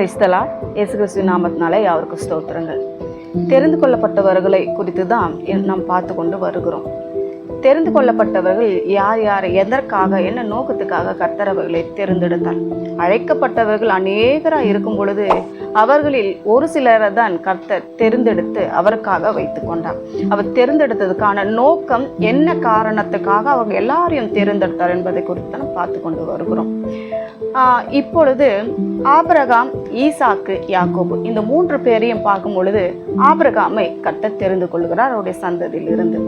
கிறிஸ்தலா இயேசு கிறிஸ்து நாமத்தினாலே அவருக்கு ஸ்தோத்திரங்கள். தெரிந்து கொள்ளப்பட்டவர்களை குறித்து தான் நாம் பார்த்து கொண்டு வருகிறோம். தெரிந்து கொள்ளப்பட்டவர்கள் யார் யார் எதற்காக என்ன நோக்கத்துக்காக கர்த்தரவர்களை தேர்ந்தெடுத்தார்? அழைக்கப்பட்டவர்கள் அநேகராக இருக்கும் பொழுது அவர்களில் ஒரு சிலரை தான் கர்த்தர் தெரிந்தெடுத்து அவருக்காக வைத்து கொண்டார். அவர் தேர்ந்தெடுத்ததுக்கான நோக்கம் என்ன காரணத்துக்காக அவங்க எல்லாரையும் தேர்ந்தெடுத்தார் என்பதை குறித்து நாம் பார்த்து கொண்டு வருகிறோம். இப்பொழுது ஆபிரகாம் ஈசாக்கு யாக்கோபு இந்த மூன்று பேரையும் பார்க்கும் பொழுது ஆபிரகாமை கர்த்தர் தெரிந்து கொள்கிறார் அவருடைய சந்ததியில் இருந்து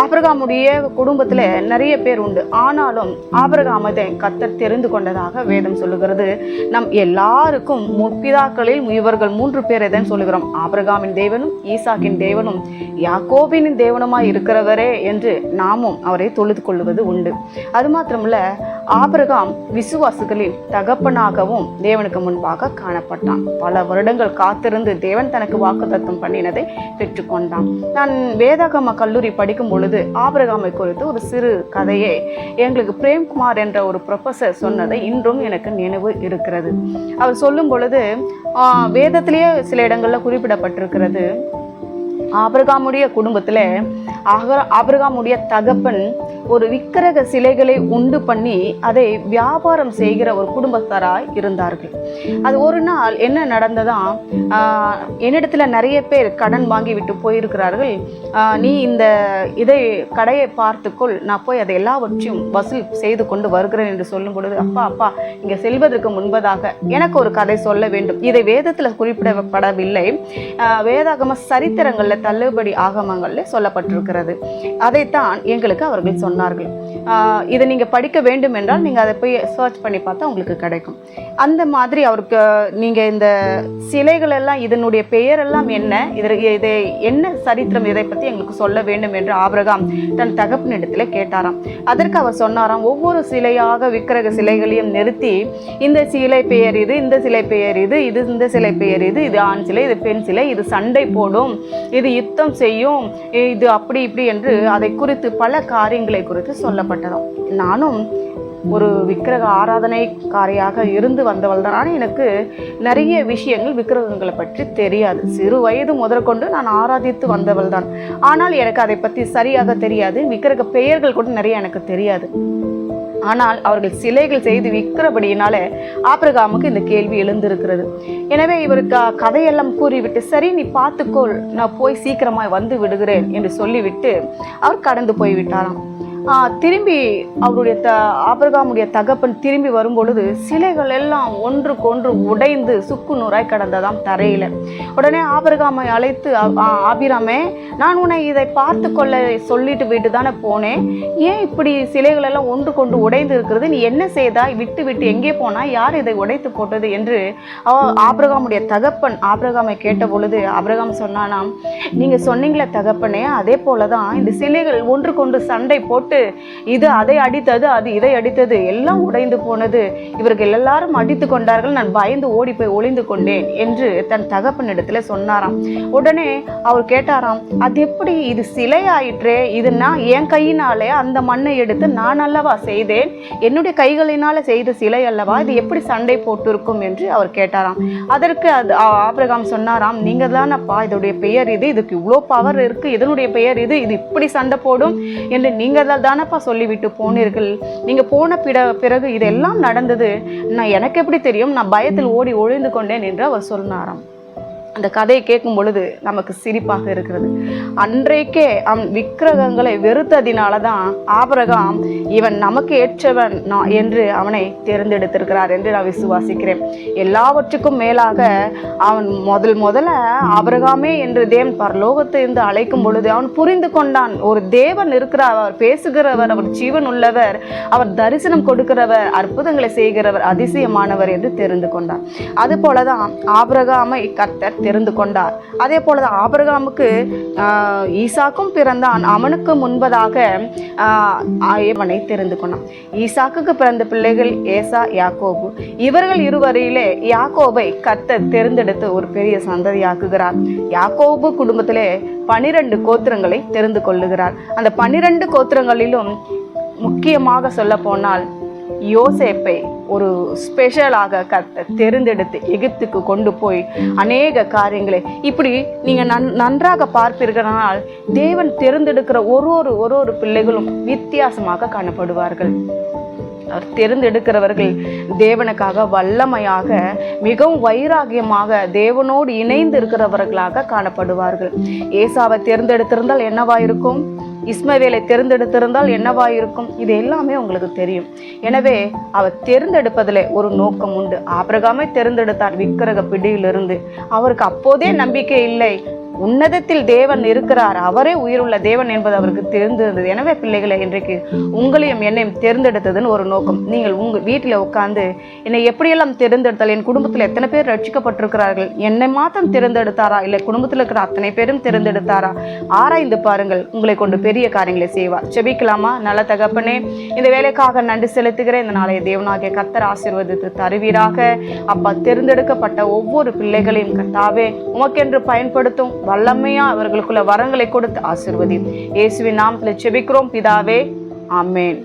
ஆபிரகாமுடைய குடும்பத்தில் நிறைய பேர் உண்டு. ஆனாலும் ஆபிரகாமதை தான் தெரிந்து கொண்டதாக வேதம் சொல்லுகிறது. நம் எல்லாருக்கும் முற்பிதாக்களில் இவர்கள் மூன்று பேரை தான் சொல்லுகிறோம். ஆபிரகாமின் தேவனும் ஈசாக்கின் தேவனும் யாக்கோபின் தேவனுமாய் இருக்கிறவரே என்று நாமும் அவரை தொழுது கொள்வது உண்டு. அது மாத்திரமில்ல ஆபிரகாம் விசுவாசுகளின் தகப்பனாகவும் தேவனுக்கு முன்பாக காணப்பட்டான். பல வருடங்கள் காத்திருந்து தேவன் தனக்கு வாக்குத்தத்தம் பண்ணினதை பெற்றுக்கொண்டான். நான் வேதாகம கல்லூரி படிக்கும் பொழுது ஆபிரகாமை குறித்து ஒரு சிறு கதையை எங்களுக்கு பிரேம்குமார் என்ற ஒரு ப்ரொஃபஸர் சொன்னதை இன்றும் எனக்கு நினைவு இருக்கிறது. அவர் சொல்லும் பொழுது வேதத்திலேயே சில இடங்களில் குறிப்பிடப்பட்டிருக்கிறது. ஆபிரகாமுடைய குடும்பத்தில் ஆக ஆபிரகாமுடைய தகப்பன் ஒரு விக்கிரக சிலைகளை உண்டு பண்ணி அதை வியாபாரம் செய்கிற ஒரு குடும்பத்தாராய் இருந்தார்கள். அது ஒரு நாள் என்ன நடந்ததா? என்னிடத்தில் என்னிடத்துல நிறைய பேர் கடன் வாங்கி விட்டு போயிருக்கிறார்கள். நீ இந்த இதை கடையை பார்த்துக்கொள். நான் போய் அதை எல்லாவற்றையும் வசூல் செய்து கொண்டு வருகிறேன் என்று சொல்லும் பொழுது அப்பா அப்பா இங்கே செல்வதற்கு முன்பதாக எனக்கு ஒரு கதை சொல்ல வேண்டும். இதை வேதத்தில் குறிப்பிடப்படவில்லை. வேதாகம சரித்திரங்களில் தள்ளுபடி ஆகமங்களில் சொல்லப்பட்டிருக்கிறது. அதைத்தான் எங்களுக்கு அவர்கள் சொன்னார்கள். இதை நீங்கள் படிக்க வேண்டும் என்றால் நீங்கள் அதை போய் சர்ச் பண்ணி பார்த்தா உங்களுக்கு கிடைக்கும். அந்த மாதிரி அவருக்கு நீங்கள் இந்த சிலைகள் எல்லாம் இதனுடைய பெயரெல்லாம் என்ன? இதில் இதை என்ன சரித்திரம் இதை பற்றி எங்களுக்கு சொல்ல வேண்டும் என்று ஆபிரகாம் தன் தகப்பனிடத்துல கேட்டாராம். அதற்கு அவர் சொன்னாராம் ஒவ்வொரு சிலையாக விக்கிரக சிலைகளையும் நிறுத்தி இந்த சிலை பெயர் இது இந்த சிலை பெயர் இது இது இந்த சிலை பெயர் இது இது ஆண் சிலை இது பெண் சிலை இது சண்டை போடும் இது யுத்தம் செய்யும் இது அப்படி இப்படி என்று அதை குறித்து பல காரியங்களை குறித்து சொல்லப்படும் சொல்லப்பட்டதாம் நானும் ஒரு விக்கிரக ஆராதனைக்காரியாக இருந்து வந்தவள் தான். ஆனால் எனக்கு நிறைய விஷயங்கள் விக்கிரகங்களை பற்றி தெரியாது. சிறு வயது முதற்கொண்டு நான் ஆராதித்து வந்தவள் தான். ஆனால் எனக்கு அதை பற்றி சரியாக தெரியாது. விக்கிரக பெயர்கள் கூட நிறைய எனக்கு தெரியாது. ஆனால் அவர்கள் சிலைகள் செய்து விற்கிறபடியினால ஆபிரகாமுக்கு இந்த கேள்வி எழுந்திருக்கிறது. எனவே இவருக்கு கதையெல்லாம் கூறிவிட்டு சரி நீ பார்த்துக்கோள். நான் போய் சீக்கிரமாய் வந்து விடுகிறேன் என்று சொல்லிவிட்டு அவர் கடந்து போய் விட்டாராம் திரும்பி அவருடைய த ஆபிரகாமுடைய தகப்பன் திரும்பி வரும்பொழுது சிலைகள் எல்லாம் ஒன்றுக்கொன்று உடைந்து சுக்கு நூறாய் கடந்ததாம் தரையில். உடனே ஆபிரகாமை அழைத்து ஆ- ஆபிராமே நான் உன்னை இதை பார்த்து கொள்ள சொல்லிட்டு விட்டு தானே போனேன். ஏன் இப்படி சிலைகள் எல்லாம் ஒன்று கொண்டு உடைந்து இருக்கிறது? நீ என்ன செய்தாய்? விட்டு விட்டு எங்கே போனால் யார் இதை உடைத்து போட்டது என்று அவ ஆபிரகாமுடைய தகப்பன் ஆபிரகாமை கேட்ட பொழுது ஆபிரகாம் சொன்னானாம் நீங்கள் சொன்னீங்களே தகப்பனே அதே போலதான் இந்த சிலைகள் ஒன்று கொண்டு சண்டை போட்டு இது அதை அடித்தது அது இதை அடித்தது எல்லாம் உடைந்து போனது. இவர்கள் எல்லாரும் அடித்து கொண்டார்கள். நான் பயந்து ஓடி போய் ஒளிந்து கொண்டேன் என்று தன் தகப்பனிடத்துல சொன்னாராம். உடனே அவர் கேட்டாராம் அது எப்படி? இது சிலை ஆயிற்றே இது நான் என் கையினாலே அந்த மண்ணை எடுத்து நான் அல்லவா செய்தேன்? என்னுடைய கைகளினால செய்த சிலை அல்லவா? இது எப்படி சண்டை போட்டிருக்கும்? என்று அவர் கேட்டாராம். அதற்கு அது ஆபிரகாம் சொன்னாராம் நீங்க தானப்பா இதோடைய பெயர் இது. இதுக்கு இவ்வளோ பவர் இருக்கு. இதனுடைய பெயர் இது. இது இப்படி சண்டை போடும்? என்று நீங்கள் தான் தானப்பா சொல்லிவிட்டு போனீர்கள்? நீங்கள் போன பிற பிறகு இதெல்லாம் நடந்தது. நான் எனக்கு எப்படி தெரியும்? நான் பயத்தில் ஓடி ஒழிந்து கொண்டேன் என்று அவர் சொன்னாராம். அந்த கதையை கேட்கும் பொழுது நமக்கு சிரிப்பாக இருக்கிறது. அன்றைக்கே அவன் விக்கிரகங்களை வெறுத்ததினால தான் ஆபரகாம் இவன் நமக்கு ஏற்றவன் நான் என்று அவனை தேர்ந்தெடுத்திருக்கிறார் என்று நான் விசுவாசிக்கிறேன். எல்லாவற்றுக்கும் மேலாக அவன் முதல் முதல்ல ஆபரகாமே என்று தேவன் பரலோகத்திலிருந்து அழைக்கும் பொழுது அவன் புரிந்து கொண்டான். ஒரு தேவன் இருக்கிறார் அவர் பேசுகிறவர் அவர் ஜீவன் உள்ளவர் அவர் தரிசனம் கொடுக்கிறவர் அற்புதங்களை செய்கிறவர் அதிசயமானவர் என்று தெரிந்து கொண்டார் அது போலதான் ஆபிரகாமை கர்த்தர் தெரிந்து கொண்டார். அதே போலதான் ஆபரகாமுக்கு ஈசாக்கும் பிறந்தான். அவனுக்கு முன்பதாக ஆஹ், இவனை தெரிந்து கொண்டான். ஈசாக்குக்கு பிறந்த பிள்ளைகள் ஏசா யாக்கோபு. இவர்கள் இருவரையிலே யாக்கோபை கத்த தேர்ந்தெடுத்து ஒரு பெரிய சந்ததியாக்குகிறார். யாக்கோபு குடும்பத்திலே பனிரெண்டு கோத்திரங்களை தெரிந்து கொள்ளுகிறார். அந்த பனிரெண்டு கோத்திரங்களிலும் முக்கியமாக சொல்ல போனால் யோசேப்பை ஒரு ஸ்பெஷலாக கத்த தெரிந்தெடுத்து எகிப்துக்கு கொண்டு போய் அநேக காரியங்களை. இப்படி நீங்கள் நன் நன்றாக பார்ப்பீர்களானால் தேவன் தெரிந்தெடுக்கிற ஒரு ஒரு ஒரு ஒரு பிள்ளைகளும் வித்தியாசமாக காணப்படுவார்கள். அவர் தேர்ந்தெடுக்கிறவர்கள் தேவனுக்காக வல்லமையாக மிகவும் வைராகியமாக தேவனோடு இணைந்து இருக்கிறவர்களாக காணப்படுவார்கள். ஏசாவை தேர்ந்தெடுத்திருந்தால் என்னவா இருக்கும் இஸ்மவேலை தேர்ந்தெடுத்திருந்தால் என்னவா இருக்கும் இது எல்லாமே உங்களுக்கு தெரியும். எனவே அவர் தேர்ந்தெடுப்பதில் ஒரு நோக்கம் உண்டு. ஆபிரகாமை தேர்ந்தெடுத்தார் விக்கிரக பிடியிலிருந்து. அவருக்கு அப்போதே நம்பிக்கை இல்லை. உன்னதத்தில் தேவன் இருக்கிறார். அவரே உயிருள்ள தேவன் என்பது அவருக்கு தெரிந்திருந்தது. எனவே பிள்ளைகளை இன்றைக்கு உங்களையும் என்னையும் தேர்ந்தெடுத்ததுன்னு ஒரு நோக்கம். நீங்கள் உங்கள் வீட்டில் உட்காந்து என்னை எப்படியெல்லாம் தேர்ந்தெடுத்தால்? என் குடும்பத்தில் எத்தனை பேர் ரட்சிக்கப்பட்டிருக்கிறார்கள்? என்னை மாத்திரம் தேர்ந்தெடுத்தாரா? இல்லை குடும்பத்தில் இருக்கிற அத்தனை பேரும் தேர்ந்தெடுத்தாரா? ஆராய்ந்து பாருங்கள். உங்களை கொண்டு பெரிய காரியங்களை செய்வார் செபிக்கலாமா நல்ல தகப்பனே இந்த வேலைக்காக நன்றி செலுத்துகிறேன். இந்த நாளைய தேவனாகிய கத்தர் ஆசீர்வதித்து தருவீராக. அப்பா தேர்ந்தெடுக்கப்பட்ட ஒவ்வொரு பிள்ளைகளையும் கத்தாவே உமக்கென்று பயன்படுத்தும் வல்லமையா அவர்களுக்குள்ள வரங்களை கொடுத்து ஆசிர்வதி. இயேசுவின் நாமத்தில் செபிக்கிறோம் பிதாவே. ஆமேன்.